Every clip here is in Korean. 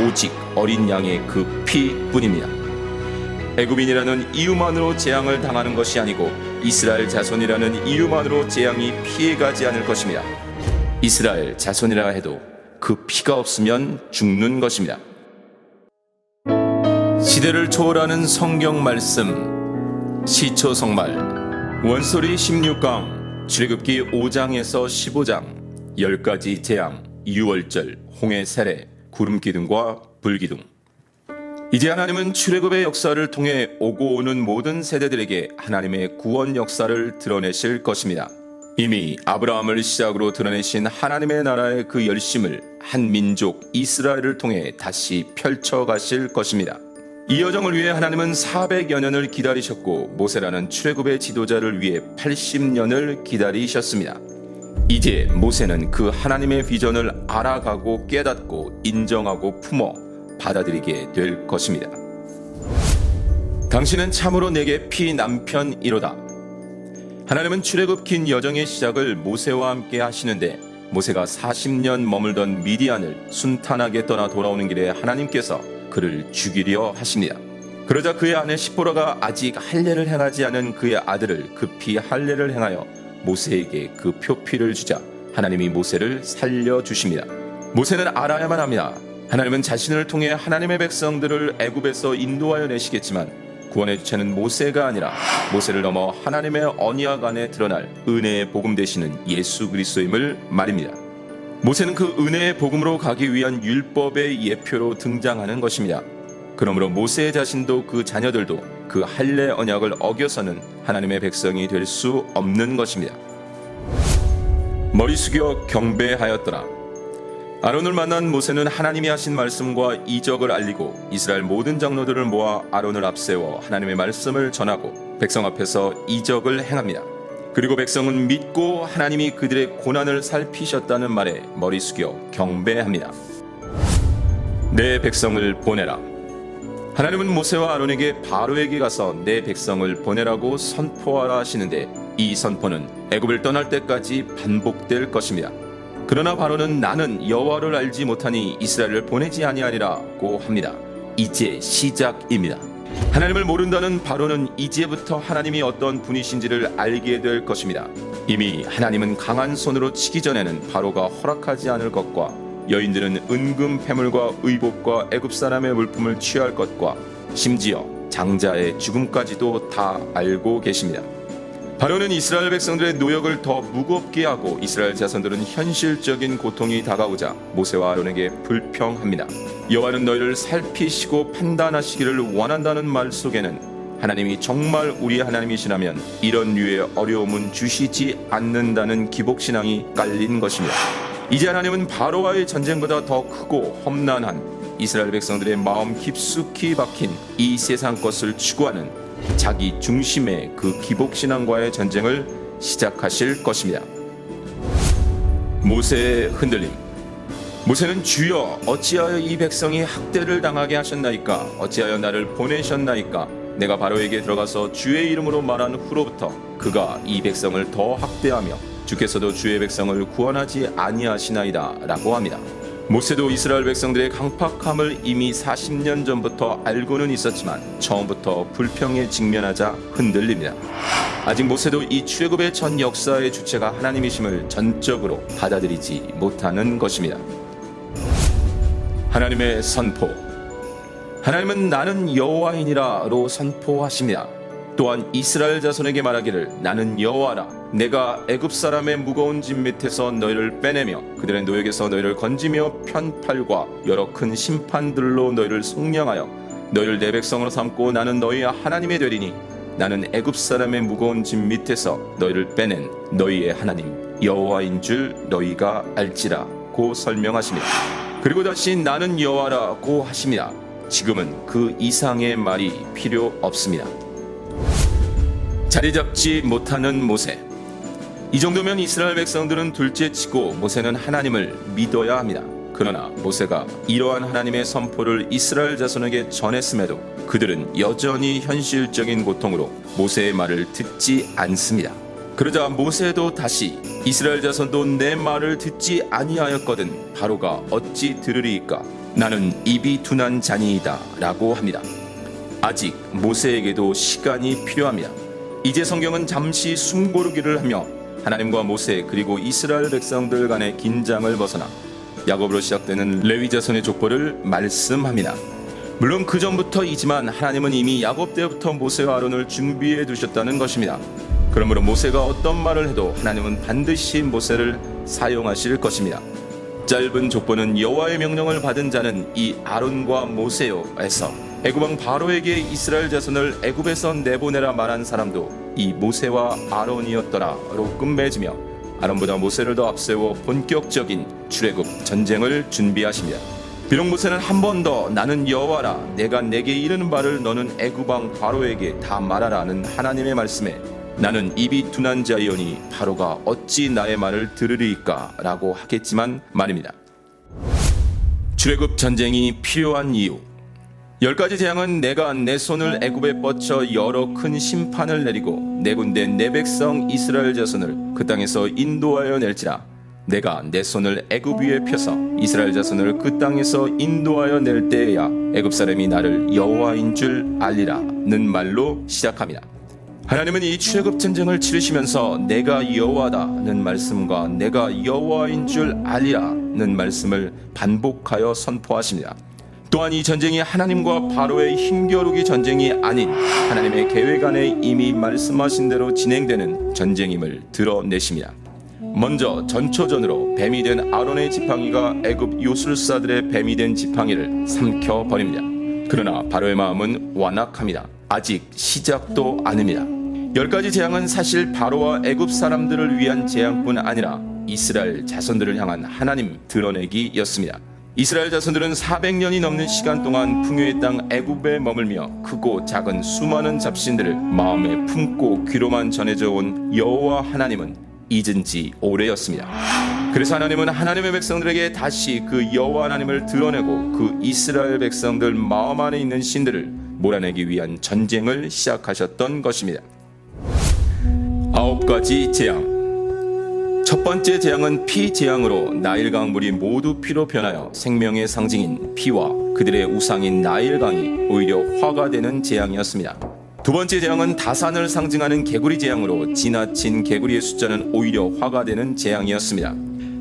오직 어린 양의 그 피뿐입니다. 애굽인이라는 이유만으로 재앙을 당하는 것이 아니고 이스라엘 자손이라는 이유만으로 재앙이 피해가지 않을 것입니다. 이스라엘 자손이라 해도 그 피가 없으면 죽는 것입니다. 시대를 초월하는 성경 말씀 시초 성말 원소리 16강 출애굽기 5장에서 15장 10가지 재앙 유월절 홍해 세례 구름 기둥과 불 기둥 이제 하나님은 출애굽의 역사를 통해 오고 오는 모든 세대들에게 하나님의 구원 역사를 드러내실 것입니다. 이미 아브라함을 시작으로 드러내신 하나님의 나라의 그 열심을 한 민족 이스라엘을 통해 다시 펼쳐 가실 것입니다. 이 여정을 위해 하나님은 400여 년을 기다리셨고 모세라는 출애굽의 지도자를 위해 80년을 기다리셨습니다. 이제 모세는 그 하나님의 비전을 알아가고 깨닫고 인정하고 품어 받아들이게 될 것입니다. 당신은 참으로 내게 피 남편이로다. 하나님은 출애굽 긴 여정의 시작을 모세와 함께 하시는데 모세가 40년 머물던 미디안을 순탄하게 떠나 돌아오는 길에 하나님께서 그를 죽이려 하십니다. 그러자 그의 아내 시포라가 아직 할례를 행하지 않은 그의 아들을 급히 할례를 행하여 모세에게 그 표피를 주자 하나님이 모세를 살려 주십니다. 모세는 알아야만 합니다. 하나님은 자신을 통해 하나님의 백성들을 애굽에서 인도하여 내시겠지만 구원의 주체는 모세가 아니라 모세를 넘어 하나님의 언약 안에 드러날 은혜의 복음 되시는 예수 그리스도임을 말입니다. 모세는 그 은혜의 복음으로 가기 위한 율법의 예표로 등장하는 것입니다. 그러므로 모세 자신도 그 자녀들도 그 할례 언약을 어겨서는 하나님의 백성이 될 수 없는 것입니다. 머리 숙여 경배하였더라. 아론을 만난 모세는 하나님이 하신 말씀과 이적을 알리고 이스라엘 모든 장로들을 모아 아론을 앞세워 하나님의 말씀을 전하고 백성 앞에서 이적을 행합니다. 그리고 백성은 믿고 하나님이 그들의 고난을 살피셨다는 말에 머리 숙여 경배합니다. 내 백성을 보내라. 하나님은 모세와 아론에게 바로에게 가서 내 백성을 보내라고 선포하라 하시는데 이 선포는 애굽을 떠날 때까지 반복될 것입니다. 그러나 바로는 나는 여호와를 알지 못하니 이스라엘을 보내지 아니하리라고 합니다. 이제 시작입니다. 하나님을 모른다는 바로는 이제부터 하나님이 어떤 분이신지를 알게 될 것입니다. 이미 하나님은 강한 손으로 치기 전에는 바로가 허락하지 않을 것과 여인들은 은금 패물과 의복과 애굽 사람의 물품을 취할 것과 심지어 장자의 죽음까지도 다 알고 계십니다. 바로는 이스라엘 백성들의 노역을 더 무겁게 하고 이스라엘 자손들은 현실적인 고통이 다가오자 모세와 아론에게 불평합니다. 여호와는 너희를 살피시고 판단하시기를 원한다는 말 속에는 하나님이 정말 우리 하나님이시라면 이런 류의 어려움은 주시지 않는다는 기복 신앙이 깔린 것입니다. 이제 하나님은 바로와의 전쟁보다 더 크고 험난한 이스라엘 백성들의 마음 깊숙이 박힌 이 세상 것을 추구하는 자기 중심의 그 기복 신앙과의 전쟁을 시작하실 것입니다. 모세의 흔들림. 모세는 주여 어찌하여 이 백성이 학대를 당하게 하셨나이까 어찌하여 나를 보내셨나이까 내가 바로에게 들어가서 주의 이름으로 말한 후로부터 그가 이 백성을 더 학대하며 주께서도 주의 백성을 구원하지 아니하시나이다라고 합니다. 모세도 이스라엘 백성들의 강팍함을 이미 40년 전부터 알고는 있었지만 처음부터 불평에 직면하자 흔들립니다. 아직 모세도 이 출애굽의 전 역사의 주체가 하나님이심을 전적으로 받아들이지 못하는 것입니다. 하나님의 선포. 하나님은 나는 여호와이니라로 선포하십니다. 또한 이스라엘 자손에게 말하기를 나는 여호와라 내가 애굽 사람의 무거운 짐 밑에서 너희를 빼내며 그들의 노역에서 너희를 건지며 편팔과 여러 큰 심판들로 너희를 속량하여 너희를 내 백성으로 삼고 나는 너희의 하나님이 되리니 나는 애굽 사람의 무거운 짐 밑에서 너희를 빼낸 너희의 하나님 여호와인 줄 너희가 알지라고 설명하십니다. 그리고 다시 나는 여호와라고 하십니다. 지금은 그 이상의 말이 필요 없습니다. 자리 잡지 못하는 모세. 이 정도면 이스라엘 백성들은 둘째 치고 모세는 하나님을 믿어야 합니다. 그러나 모세가 이러한 하나님의 선포를 이스라엘 자손에게 전했음에도 그들은 여전히 현실적인 고통으로 모세의 말을 듣지 않습니다. 그러자 모세도 다시 이스라엘 자손도 내 말을 듣지 아니하였거든 바로가 어찌 들으리이까 나는 입이 둔한 자니이다 라고 합니다. 아직 모세에게도 시간이 필요합니다. 이제 성경은 잠시 숨고르기를 하며 하나님과 모세 그리고 이스라엘 백성들 간의 긴장을 벗어나 야곱으로 시작되는 레위 자손의 족보를 말씀합니다. 물론 그 전부터이지만 하나님은 이미 야곱 때부터 모세와 아론을 준비해 두셨다는 것입니다. 그러므로 모세가 어떤 말을 해도 하나님은 반드시 모세를 사용하실 것입니다. 짧은 족보는 여호와의 명령을 받은 자는 이 아론과 모세요에서 애굽왕 바로에게 이스라엘 자손을 애굽에서 내보내라 말한 사람도 이 모세와 아론이었더라로 끝맺으며 아론보다 모세를 더 앞세워 본격적인 출애굽 전쟁을 준비하십니다. 비록 모세는 한 번 더 나는 여호와라 내가 내게 이르는 바를 너는 애굽왕 바로에게 다 말하라는 하나님의 말씀에 나는 입이 둔한 자이오니 바로가 어찌 나의 말을 들으리까라고 하겠지만 말입니다. 출애굽 전쟁이 필요한 이유 열 가지 재앙은 내가 내 손을 애굽에 뻗쳐 여러 큰 심판을 내리고 내 군대 내 백성 이스라엘 자손을 그 땅에서 인도하여 낼지라 내가 내 손을 애굽 위에 펴서 이스라엘 자손을 그 땅에서 인도하여 낼 때에야 애굽 사람이 나를 여호와인 줄 알리라는 말로 시작합니다. 하나님은 이 출애굽 전쟁을 치르시면서 내가 여호와다는 말씀과 내가 여호와인 줄 알리라는 말씀을 반복하여 선포하십니다. 또한 이 전쟁이 하나님과 바로의 힘겨루기 전쟁이 아닌 하나님의 계획 안에 이미 말씀하신 대로 진행되는 전쟁임을 드러내십니다. 먼저 전초전으로 뱀이 된 아론의 지팡이가 애굽 요술사들의 뱀이 된 지팡이를 삼켜 버립니다. 그러나 바로의 마음은 완악합니다. 아직 시작도 아닙니다. 열 가지 재앙은 사실 바로와 애굽 사람들을 위한 재앙뿐 아니라 이스라엘 자손들을 향한 하나님 드러내기였습니다. 이스라엘 자손들은 400년이 넘는 시간 동안 풍요의 땅 애굽에 머물며 크고 작은 수많은 잡신들을 마음에 품고 귀로만 전해져 온 여호와 하나님은 잊은 지 오래였습니다. 그래서 하나님은 하나님의 백성들에게 다시 그 여호와 하나님을 드러내고 그 이스라엘 백성들 마음 안에 있는 신들을 몰아내기 위한 전쟁을 시작하셨던 것입니다. 아홉 가지 재앙. 첫 번째 재앙은 피 재앙으로 나일 강 물이 모두 피로 변하여 생명의 상징인 피와 그들의 우상인 나일 강이 오히려 화가 되는 재앙이었습니다. 두 번째 재앙은 다산을 상징하는 개구리 재앙으로 지나친 개구리의 숫자는 오히려 화가 되는 재앙이었습니다.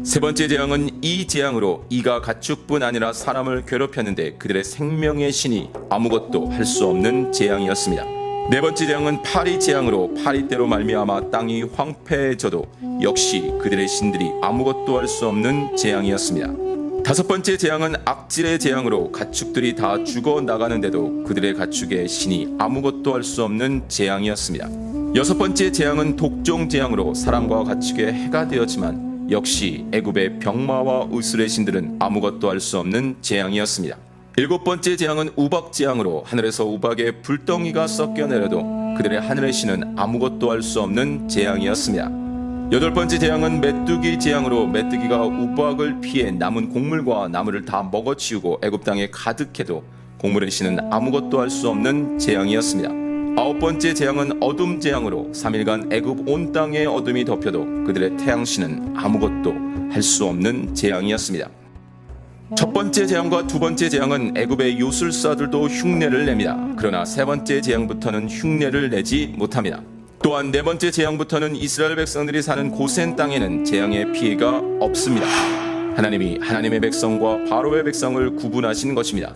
세 번째 재앙은 이 재앙으로 이가 가축뿐 아니라 사람을 괴롭혔는데 그들의 생명의 신이 아무것도 할 수 없는 재앙이었습니다. 네 번째 재앙은 파리 재앙으로 파리대로 말미암아 땅이 황폐해져도 역시 그들의 신들이 아무것도 할 수 없는 재앙이었습니다. 다섯 번째 재앙은 악질의 재앙으로 가축들이 다 죽어 나가는데도 그들의 가축의 신이 아무것도 할 수 없는 재앙이었습니다. 여섯 번째 재앙은 독종 재앙으로 사람과 가축의 해가 되었지만 역시 애굽의 병마와 의술의 신들은 아무것도 할 수 없는 재앙이었습니다. 일곱 번째 재앙은 우박 재앙으로 하늘에서 우박의 불덩이가 섞여 내려도 그들의 하늘의 신은 아무것도 할 수 없는 재앙이었습니다. 여덟 번째 재앙은 메뚜기 재앙으로 메뚜기가 우박을 피해 남은 곡물과 나무를 다 먹어치우고 애굽 땅에 가득해도 곡물의 신은 아무것도 할 수 없는 재앙이었습니다. 아홉 번째 재앙은 어둠 재앙으로 3일간 애굽 온 땅에 어둠이 덮여도 그들의 태양 신은 아무것도 할 수 없는 재앙이었습니다. 첫 번째 재앙과 두 번째 재앙은 애굽의 요술사들도 흉내를 냅니다. 그러나 세 번째 재앙부터는 흉내를 내지 못합니다. 또한 네 번째 재앙부터는 이스라엘 백성들이 사는 고센 땅에는 재앙의 피해가 없습니다. 하나님이 하나님의 백성과 바로의 백성을 구분하신 것입니다.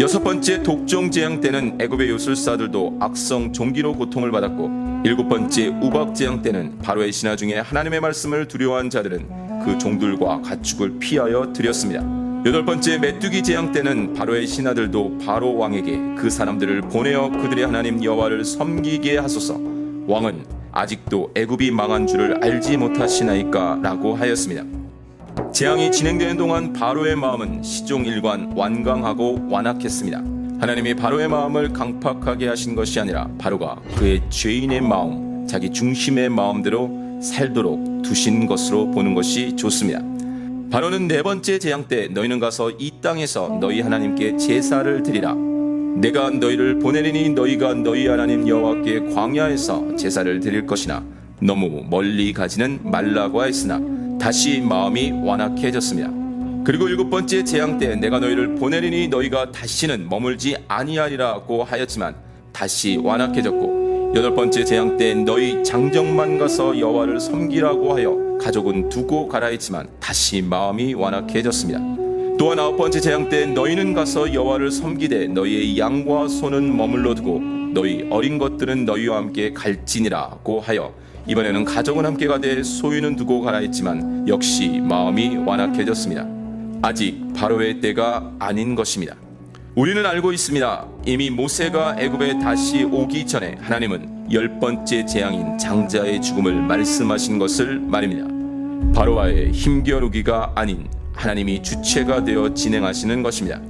여섯 번째 독종 재앙 때는 애굽의 요술사들도 악성 종기로 고통을 받았고 일곱 번째 우박 재앙 때는 바로의 신하 중에 하나님의 말씀을 두려워한 자들은 그 종들과 가축을 피하여 드렸습니다. 여덟 번째 메뚜기 재앙 때는 바로의 신하들도 바로 왕에게 그 사람들을 보내어 그들의 하나님 여호와를 섬기게 하소서. 왕은 아직도 애굽이 망한 줄을 알지 못하시나이까라고 하였습니다. 재앙이 진행되는 동안 바로의 마음은 시종 일관 완강하고 완악했습니다. 하나님이 바로의 마음을 강팍하게 하신 것이 아니라 바로가 그의 죄인의 마음, 자기 중심의 마음대로 살도록 두신 것으로 보는 것이 좋습니다. 바로는 네 번째 재앙 때 너희는 가서 이 땅에서 너희 하나님께 제사를 드리라. 내가 너희를 보내리니 너희가 너희 하나님 여호와께 광야에서 제사를 드릴 것이나 너무 멀리 가지는 말라고 하였으나 다시 마음이 완악해졌습니다. 그리고 일곱 번째 재앙 때 내가 너희를 보내리니 너희가 다시는 머물지 아니하리라고 하였지만 다시 완악해졌고 여덟 번째 재앙 때 너희 장정만 가서 여호와를 섬기라고 하여 가족은 두고 가라 했지만 다시 마음이 완악해졌습니다. 또한 아홉 번째 재앙 때 너희는 가서 여호와를 섬기되 너희의 양과 소는 머물러 두고 너희 어린 것들은 너희와 함께 갈지니라고 하여 이번에는 가족은 함께 가되 소유는 두고 가라 했지만 역시 마음이 완악해졌습니다. 아직 바로의 때가 아닌 것입니다. 우리는 알고 있습니다. 이미 모세가 애굽에 다시 오기 전에 하나님은 열 번째 재앙인 장자의 죽음을 말씀하신 것을 말입니다. 바로와의 힘겨루기가 아닌 하나님이 주체가 되어 진행하시는 것입니다.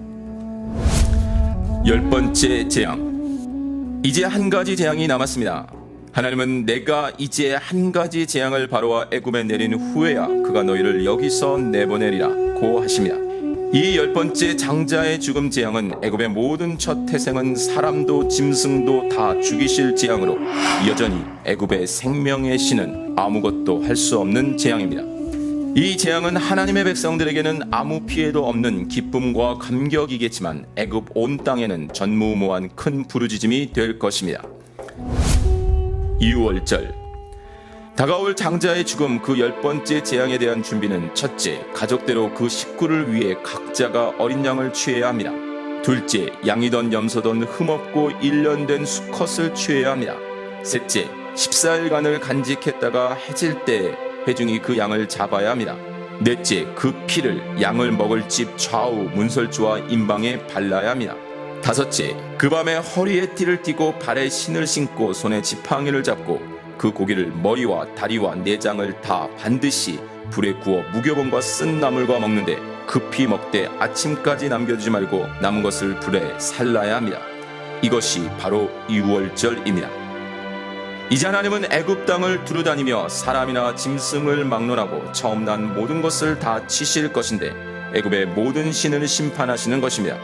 열 번째 재앙. 이제 한 가지 재앙이 남았습니다. 하나님은 내가 이제 한 가지 재앙을 바로와 애굽에 내린 후에야 그가 너희를 여기서 내보내리라 고 하십니다. 이 열 번째 장자의 죽음 재앙은 애굽의 모든 첫 태생은 사람도 짐승도 다 죽이실 재앙으로 여전히 애굽의 생명의 신은 아무것도 할 수 없는 재앙입니다. 이 재앙은 하나님의 백성들에게는 아무 피해도 없는 기쁨과 감격이겠지만 애굽 온 땅에는 전무후무한 큰 부르짖음이 될 것입니다. 이월절 다가올 장자의 죽음 그 열 번째 재앙에 대한 준비는 첫째, 가족대로 그 식구를 위해 각자가 어린 양을 취해야 합니다. 둘째, 양이던 염소던 흠없고 일련된 수컷을 취해야 합니다. 셋째, 14일간을 간직했다가 해질 때 회중이 그 양을 잡아야 합니다. 넷째, 그 피를 양을 먹을 집 좌우 문설주와 임방에 발라야 합니다. 다섯째, 그 밤에 허리에 띠를 띠고 발에 신을 신고 손에 지팡이를 잡고 그 고기를 머리와 다리와 내장을 다 반드시 불에 구워 무교본과 쓴 나물과 먹는데 급히 먹되 아침까지 남겨두지 말고 남은 것을 불에 살라야 합니다. 이것이 바로 유월절입니다. 이제 하나님은 애굽 땅을 두루다니며 사람이나 짐승을 막론하고 처음 난 모든 것을 다 치실 것인데 애굽의 모든 신을 심판하시는 것입니다.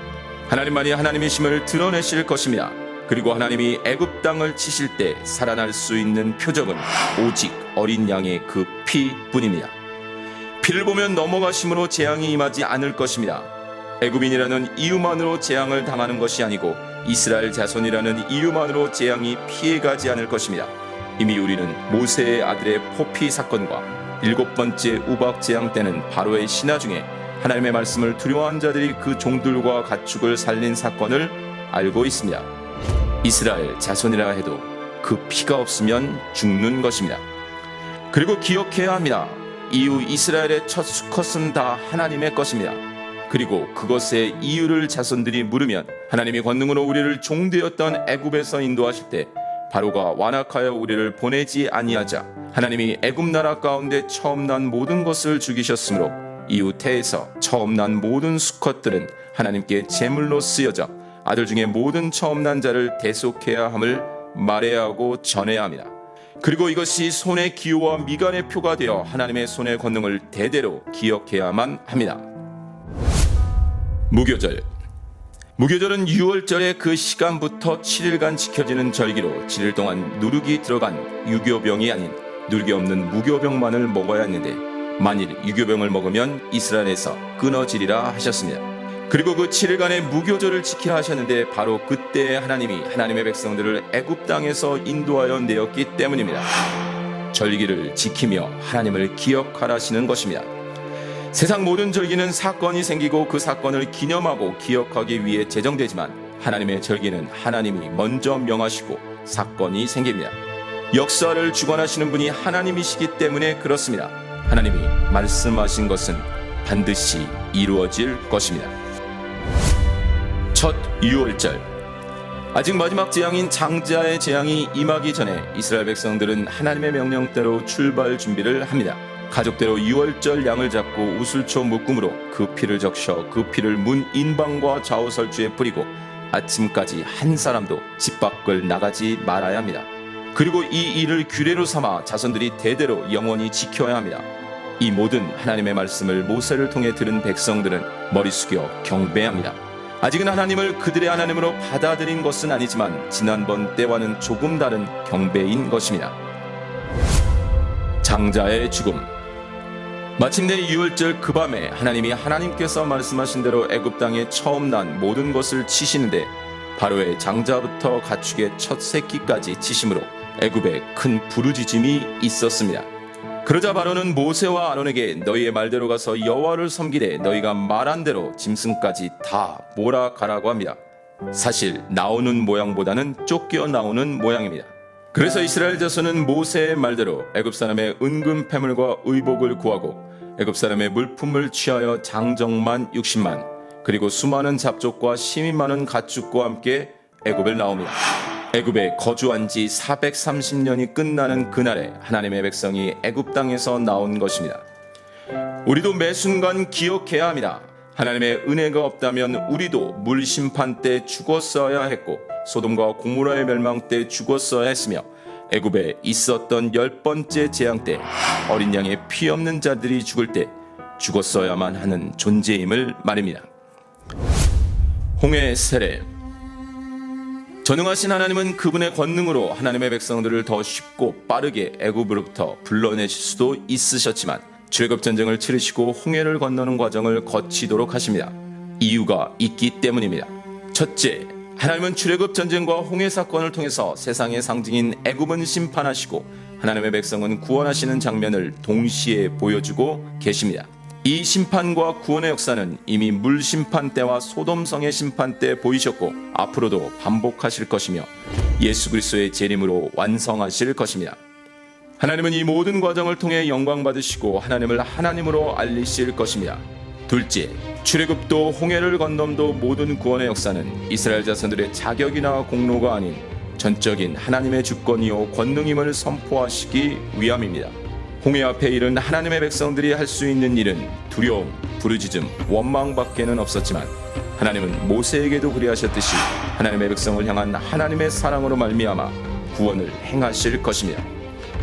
하나님만이 하나님의 심을 드러내실 것입니다. 그리고 하나님이 애굽 땅을 치실 때 살아날 수 있는 표적은 오직 어린 양의 그 피뿐입니다. 피를 보면 넘어가심으로 재앙이 임하지 않을 것입니다. 애굽인이라는 이유만으로 재앙을 당하는 것이 아니고 이스라엘 자손이라는 이유만으로 재앙이 피해가지 않을 것입니다. 이미 우리는 모세의 아들의 포피 사건과 일곱 번째 우박 재앙 때는 바로의 신하 중에 하나님의 말씀을 두려워한 자들이 그 종들과 가축을 살린 사건을 알고 있습니다. 이스라엘 자손이라 해도 그 피가 없으면 죽는 것입니다. 그리고 기억해야 합니다. 이후 이스라엘의 첫 수컷은 다 하나님의 것입니다. 그리고 그것의 이유를 자손들이 물으면 하나님이 권능으로 우리를 종되었던 애굽에서 인도하실 때 바로가 완악하여 우리를 보내지 아니하자 하나님이 애굽 나라 가운데 처음 난 모든 것을 죽이셨으므로 이후 태에서 처음 난 모든 수컷들은 하나님께 제물로 쓰여져 아들 중에 모든 처음 난 자를 대속해야 함을 말해야 하고 전해야 합니다. 그리고 이것이 손의 기호와 미간의 표가 되어 하나님의 손의 권능을 대대로 기억해야만 합니다. 무교절 무교절은 6월절의 그 시간부터 7일간 지켜지는 절기로 7일 동안 누룩이 들어간 유교병이 아닌 누룩이 없는 무교병만을 먹어야 했는데 만일 유교병을 먹으면 이스라엘에서 끊어지리라 하셨습니다. 그리고 그 7일간의 무교절을 지키라 하셨는데 바로 그때 하나님이 하나님의 백성들을 애굽 땅에서 인도하여 내었기 때문입니다. 절기를 지키며 하나님을 기억하라시는 것입니다. 세상 모든 절기는 사건이 생기고 그 사건을 기념하고 기억하기 위해 제정되지만 하나님의 절기는 하나님이 먼저 명하시고 사건이 생깁니다. 역사를 주관하시는 분이 하나님이시기 때문에 그렇습니다. 하나님이 말씀하신 것은 반드시 이루어질 것입니다. 첫 유월절 아직 마지막 재앙인 장자의 재앙이 임하기 전에 이스라엘 백성들은 하나님의 명령대로 출발 준비를 합니다. 가족대로 유월절 양을 잡고 우슬초 묶음으로 그 피를 적셔 그 피를 문 인방과 좌우 설주에 뿌리고 아침까지 한 사람도 집 밖을 나가지 말아야 합니다. 그리고 이 일을 규례로 삼아 자손들이 대대로 영원히 지켜야 합니다. 이 모든 하나님의 말씀을 모세를 통해 들은 백성들은 머리 숙여 경배합니다. 아직은 하나님을 그들의 하나님으로 받아들인 것은 아니지만 지난번 때와는 조금 다른 경배인 것입니다. 장자의 죽음 마침내 유월절 그 밤에 하나님이 하나님께서 말씀하신 대로 애굽 땅에 처음 난 모든 것을 치시는데 바로의 장자부터 가축의 첫 새끼까지 치심으로 애굽에 큰 부르짖음이 있었습니다. 그러자 바로는 모세와 아론에게 너희의 말대로 가서 여호와를 섬기되 너희가 말한 대로 짐승까지 다 몰아가라고 합니다. 사실 나오는 모양보다는 쫓겨 나오는 모양입니다. 그래서 이스라엘 자손은 모세의 말대로 애굽 사람의 은금 패물과 의복을 구하고 애굽 사람의 물품을 취하여 장정만 60만 그리고 수많은 잡족과 심이 많은 가축과 함께 애굽을 나옵니다. 애굽에 거주한 지 430년이 끝나는 그날에 하나님의 백성이 애굽 땅에서 나온 것입니다. 우리도 매 순간 기억해야 합니다. 하나님의 은혜가 없다면 우리도 물 심판 때 죽었어야 했고 소돔과 고모라의 멸망 때 죽었어야 했으며 애굽에 있었던 열 번째 재앙 때 어린 양의 피 없는 자들이 죽을 때 죽었어야만 하는 존재임을 말입니다. 홍해 세례 전능하신 하나님은 그분의 권능으로 하나님의 백성들을 더 쉽고 빠르게 애굽으로부터 불러내실 수도 있으셨지만 출애굽 전쟁을 치르시고 홍해를 건너는 과정을 거치도록 하십니다. 이유가 있기 때문입니다. 첫째, 하나님은 출애굽 전쟁과 홍해 사건을 통해서 세상의 상징인 애굽은 심판하시고 하나님의 백성은 구원하시는 장면을 동시에 보여주고 계십니다. 이 심판과 구원의 역사는 이미 물 심판 때와 소돔성의 심판 때 보이셨고 앞으로도 반복하실 것이며 예수 그리스도의 재림으로 완성하실 것입니다. 하나님은 이 모든 과정을 통해 영광 받으시고 하나님을 하나님으로 알리실 것입니다. 둘째, 출애굽도 홍해를 건넘도 모든 구원의 역사는 이스라엘 자손들의 자격이나 공로가 아닌 전적인 하나님의 주권이요 권능임을 선포하시기 위함입니다. 홍해 앞에 이른 하나님의 백성들이 할 수 있는 일은 두려움, 부르짖음, 원망밖에는 없었지만 하나님은 모세에게도 그리하셨듯이 하나님의 백성을 향한 하나님의 사랑으로 말미암아 구원을 행하실 것입니다.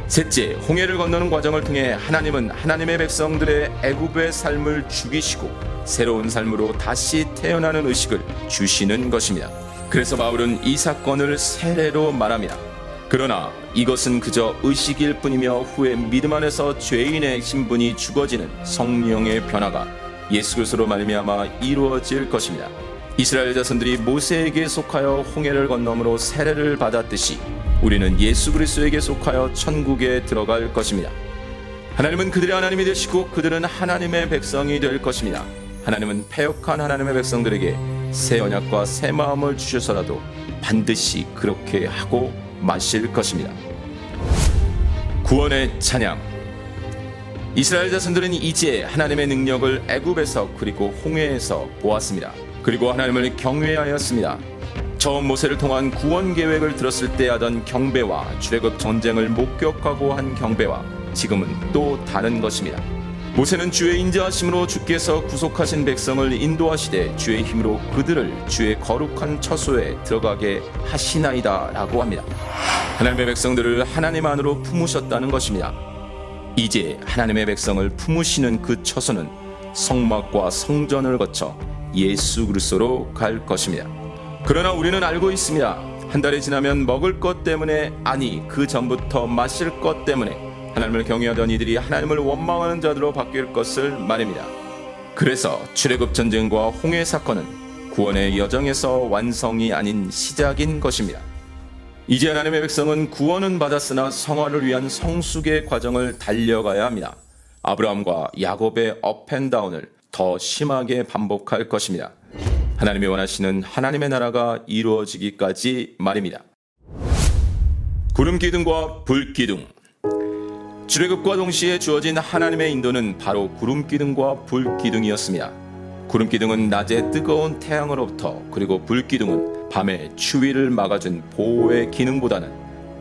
셋째, 홍해를 건너는 과정을 통해 하나님은 하나님의 백성들의 애굽의 삶을 죽이시고 새로운 삶으로 다시 태어나는 의식을 주시는 것입니다. 그래서 바울은 이 사건을 세례로 말합니다. 그러나 이것은 그저 의식일 뿐이며 후에 믿음 안에서 죄인의 신분이 죽어지는 성령의 변화가 예수 그리스도로 말미암아 이루어질 것입니다. 이스라엘 자손들이 모세에게 속하여 홍해를 건너므로 세례를 받았듯이 우리는 예수 그리스도에게 속하여 천국에 들어갈 것입니다. 하나님은 그들의 하나님이 되시고 그들은 하나님의 백성이 될 것입니다. 하나님은 패역한 하나님의 백성들에게 새 언약과 새 마음을 주셔서라도 반드시 그렇게 하고 마실 것입니다. 구원의 찬양. 이스라엘 자손들은 이제 하나님의 능력을 애굽에서 그리고 홍해에서 보았습니다. 그리고 하나님을 경외하였습니다. 처음 모세를 통한 구원 계획을 들었을 때 하던 경배와 출애굽 전쟁을 목격하고 한 경배와 지금은 또 다른 것입니다. 모세는 주의 인자하심으로 주께서 구속하신 백성을 인도하시되 주의 힘으로 그들을 주의 거룩한 처소에 들어가게 하시나이다라고 합니다. 하나님의 백성들을 하나님 안으로 품으셨다는 것입니다. 이제 하나님의 백성을 품으시는 그 처소는 성막과 성전을 거쳐 예수 그리스도로 갈 것입니다. 그러나 우리는 알고 있습니다. 한 달이 지나면 먹을 것 때문에 아니 그 전부터 마실 것 때문에 하나님을 경외하던 이들이 하나님을 원망하는 자들로 바뀔 것을 말입니다. 그래서 출애굽 전쟁과 홍해 사건은 구원의 여정에서 완성이 아닌 시작인 것입니다. 이제 하나님의 백성은 구원은 받았으나 성화를 위한 성숙의 과정을 달려가야 합니다. 아브라함과 야곱의 업앤다운을 더 심하게 반복할 것입니다. 하나님이 원하시는 하나님의 나라가 이루어지기까지 말입니다. 구름 기둥과 불 기둥. 출애굽과 동시에 주어진 하나님의 인도는 바로 구름 기둥과 불 기둥이었습니다. 구름 기둥은 낮에 뜨거운 태양으로부터 그리고 불 기둥은 밤에 추위를 막아준 보호의 기능보다는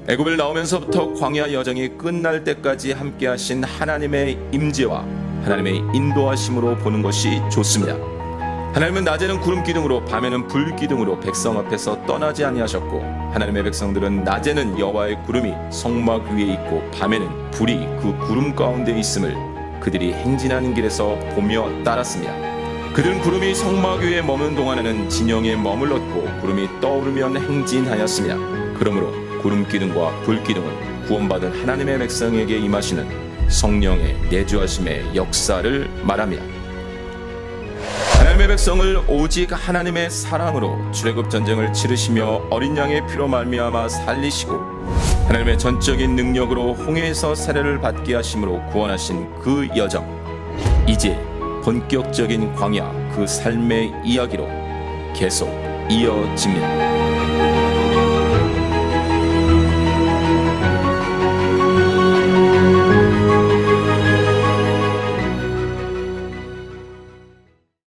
애굽을 나오면서부터 광야 여정이 끝날 때까지 함께하신 하나님의 임재와 하나님의 인도하심으로 보는 것이 좋습니다. 하나님은 낮에는 구름 기둥으로 밤에는 불 기둥으로 백성 앞에서 떠나지 아니하셨고 하나님의 백성들은 낮에는 여호와의 구름이 성막 위에 있고 밤에는 불이 그 구름 가운데 있음을 그들이 행진하는 길에서 보며 따랐습니다. 그들은 구름이 성막 위에 머무는 동안에는 진영에 머물렀고 구름이 떠오르면 행진하였습니다. 그러므로 구름 기둥과 불 기둥은 구원받은 하나님의 백성에게 임하시는 성령의 내주하심의 역사를 말합니다. 하나님의 백성을 오직 하나님의 사랑으로 출애굽 전쟁을 치르시며 어린 양의 피로 말미암아 살리시고 하나님의 전적인 능력으로 홍해에서 세례를 받게 하심으로 구원하신 그 여정 이제 본격적인 광야 그 삶의 이야기로 계속 이어집니다.